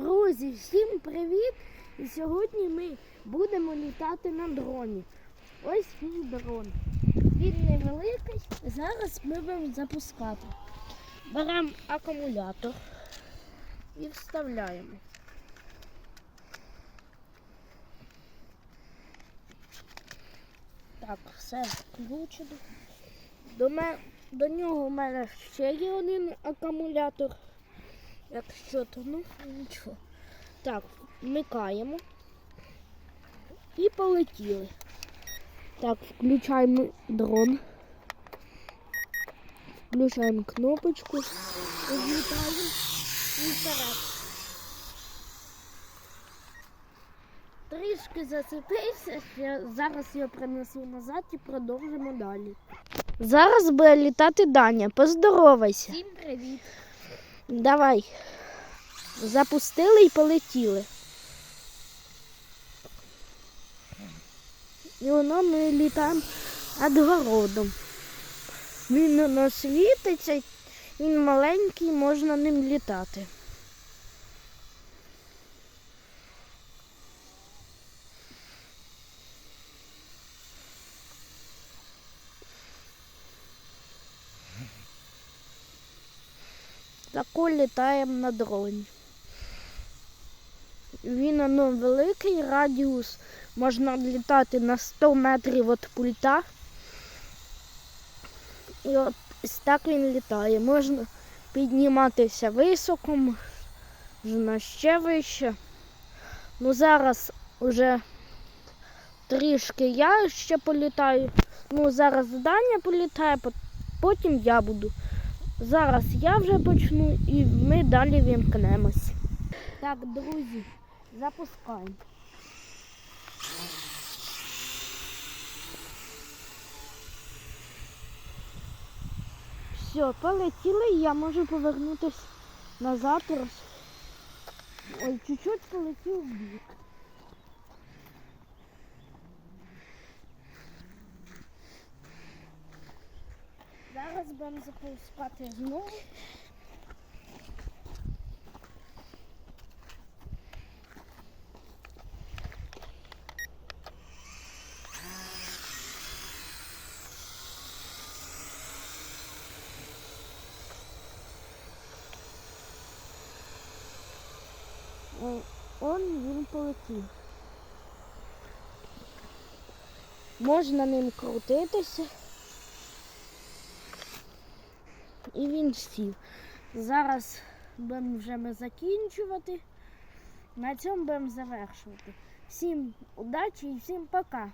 Друзі, всім привіт! І сьогодні ми будемо літати на дроні. Ось мій дрон. Він невеликий. Зараз ми будемо запускати. Беремо акумулятор і вставляємо. Так, все включено. До, ме... До нього в мене ще є один акумулятор. Якщо то, ну нічого. Так, вмикаємо. І полетіли. Так, включаємо дрон. Включаємо кнопочку. Відлітаємо і вперед. Трішки зацепився, ще зараз його принесу назад і продовжимо далі. Зараз буде літати Даня. Поздоровайся. Всім привіт! Давай. Запустили і полетіли. І воно ми літаємо над. Він нас світиться, він маленький, можна ним літати. Тако літаємо на дроні. Він воно великий, радіус можна літати на 100 метрів від пульта. І от так він літає. Можна підніматися високо, можна ще вище. Ну зараз вже трішки я ще політаю. Ну зараз Даня політає, потім я буду. Зараз я вже почну і ми далі вімкнемось. Так, друзі, запускаємо. Все, полетіли, я можу повернутися назад. Ой, чуть-чуть полетів в бік. Зараз будемо запускати знову. Он він полетів. Можна ним крутитися. І він сів. Зараз будемо вже ми закінчувати. На цьому будемо завершувати. Всім удачі і всім пока.